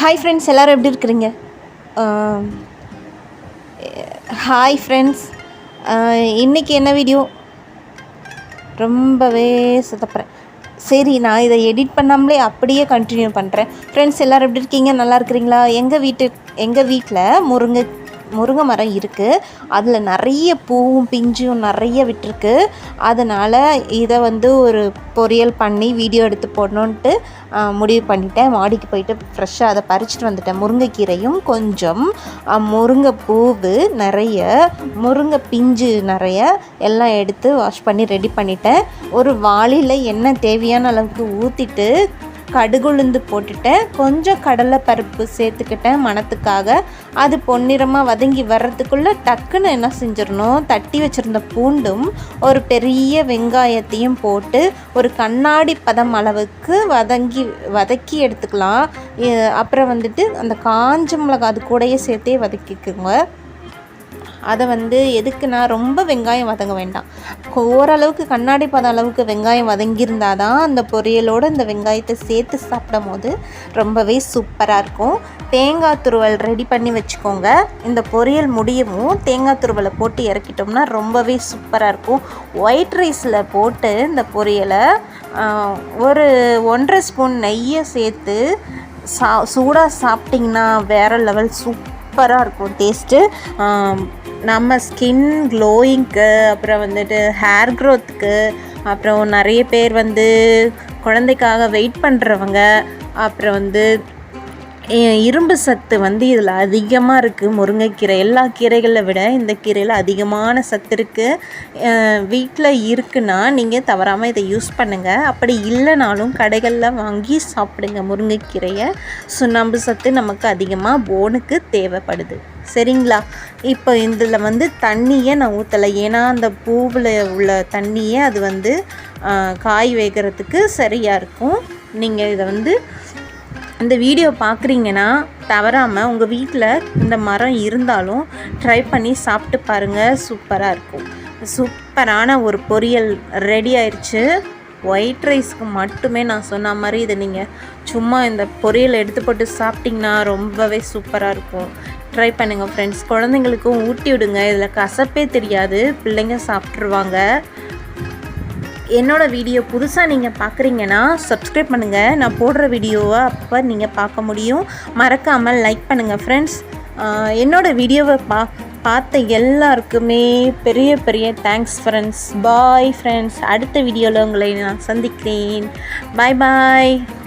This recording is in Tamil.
ஹாய் ஃப்ரெண்ட்ஸ் எல்லோரும் எப்படி இருக்கிறீங்க? ஹாய் ஃப்ரெண்ட்ஸ் இன்றைக்கி என்ன வீடியோ ரொம்பவே சுத்தப்புறேன் சரி நான் இதை எடிட் பண்ணாமலே அப்படியே கண்டினியூ பண்ணுறேன் ஃப்ரெண்ட்ஸ் எல்லோரும் எப்படி இருக்கீங்க? நல்லா இருக்கிறீங்களா? எங்கள் வீட்டு எங்கள் வீட்டில் முருங்கை முருங்கை மரம் இருக்குது அதில் நிறைய பூவும் பிஞ்சும் நிறைய விட்டுருக்கு. அதனால் இதை வந்து ஒரு பொரியல் பண்ணி வீடியோ எடுத்து போடணுன்ட்டு முடிவு பண்ணிட்டேன். மாடிக்கு போயிட்டு ஃப்ரெஷ்ஷாக அதை பறிச்சுட்டு வந்துட்டேன். முருங்கைக்கீரையும் கொஞ்சம் முருங்கை பூவு நிறைய முருங்கை பிஞ்சு நிறைய எல்லாம் எடுத்து வாஷ் பண்ணி ரெடி பண்ணிட்டேன். ஒரு வாளியில் எண்ணெய் தேவையான அளவுக்கு ஊற்றிட்டு கடுகுளுந்து போட்டுட்டேன் கொஞ்சம் கடலை பருப்பு சேர்த்துக்கிட்டேன் மணத்துக்காக. அது பொன்னிறமாக வதங்கி வர்றதுக்குள்ளே டக்குன்னு என்ன செஞ்சிடணும்? தட்டி வச்சுருந்த பூண்டும் ஒரு பெரிய வெங்காயத்தையும் போட்டு ஒரு கண்ணாடி பதம் அளவுக்கு வதங்கி வதக்கி எடுத்துக்கலாம். அப்புறம் வந்துட்டு அந்த காஞ்ச மிளகாய் அது கூடயே சேர்த்தே வதக்கிக்குங்க. அதை வந்து எதுக்குன்னா ரொம்ப வெங்காயம் வதங்க வேண்டாம். ஓரளவுக்கு கண்ணாடி பதம் அளவுக்கு வெங்காயம் வதங்கியிருந்தால் தான் அந்த பொரியலோடு இந்த வெங்காயத்தை சேர்த்து சாப்பிடும் போது ரொம்பவே சூப்பராக இருக்கும். தேங்காய் துருவல் ரெடி பண்ணி வச்சுக்கோங்க. இந்த பொரியல் முடியவும் தேங்காய் துருவலை போட்டு இறக்கிட்டோம்னா ரொம்பவே சூப்பராக இருக்கும். ஒயிட் ரைஸில் போட்டு இந்த பொரியலை ஒரு ஒன்றரை ஸ்பூன் நெய்யை சேர்த்து சா சூடாக சாப்பிட்டிங்கன்னா வேறு லெவல் சூப்பராக இருக்கும் டேஸ்ட்டு. நம்ம ஸ்கின் க்ளோயிங்க்கு அப்புறம் வந்துட்டு ஹேர் க்ரோத்துக்கு அப்புறம் நிறைய பேர் வந்து குழந்தைக்காக வெயிட் பண்ணுறவங்க அப்புறம் வந்து இரும்பு சத்து வந்து இதில் அதிகமாக இருக்குது முருங்கைக்கீரை எல்லா கீரைகளை விட இந்த கீரையில் அதிகமான சத்து இருக்குது வீட்டில் இருக்குன்னா நீங்கள் தவறாமல் இதை யூஸ் பண்ணுங்கள் அப்படி இல்லைனாலும் கடைகளில் வாங்கி சாப்பிடுங்க முருங்கைக்கீரையை. சுண்ணாம்பு சத்து நமக்கு அதிகமாக போனுக்கு தேவைப்படுது. சரிங்களா? இப்போ இதில் வந்து தண்ணியை நான் ஊற்றலை ஏன்னா அந்த பூவில் உள்ள தண்ணியே அது வந்து காய் வேகிறதுக்கு சரியாக இருக்கும். நீங்கள் இதை வந்து இந்த வீடியோ பார்க்குறீங்கன்னா தவறாமல் உங்கள் வீட்டில் இந்த மரம் இருந்தாலும் ட்ரை பண்ணி சாப்பிட்டு பாருங்கள் சூப்பராக இருக்கும். சூப்பரான ஒரு பொரியல் ரெடி ஆயிடுச்சு ஒயிட் ரைஸ்க்கு மட்டுமே நான் சொன்ன மாதிரி இதை நீங்கள் சும்மா இந்த பொரியல் எடுத்து போட்டு சாப்பிட்டிங்கன்னா ரொம்பவே சூப்பராக இருக்கும். ட்ரை பண்ணுங்கள் ஃப்ரெண்ட்ஸ் குழந்தைங்களுக்கும் ஊட்டி விடுங்க. இதில் கசப்பே தெரியாது. பிள்ளைங்க சாப்பிட்ருவாங்க என்னோடய வீடியோ புதுசாக நீங்கள் பார்க்குறீங்கன்னா சப்ஸ்கிரைப் பண்ணுங்கள் நான் போடுற வீடியோவை அப்போ நீங்கள் பார்க்க முடியும். மறக்காமல் லைக் பண்ணுங்கள் ஃப்ரெண்ட்ஸ் என்னோடய வீடியோவை பா பார்த்த எல்லாருக்குமே பெரிய பெரிய தேங்க்ஸ் ஃப்ரெண்ட்ஸ் பாய் ஃப்ரெண்ட்ஸ் அடுத்த வீடியோவில் உங்களை நான் சந்திக்கிறேன். பாய் பாய்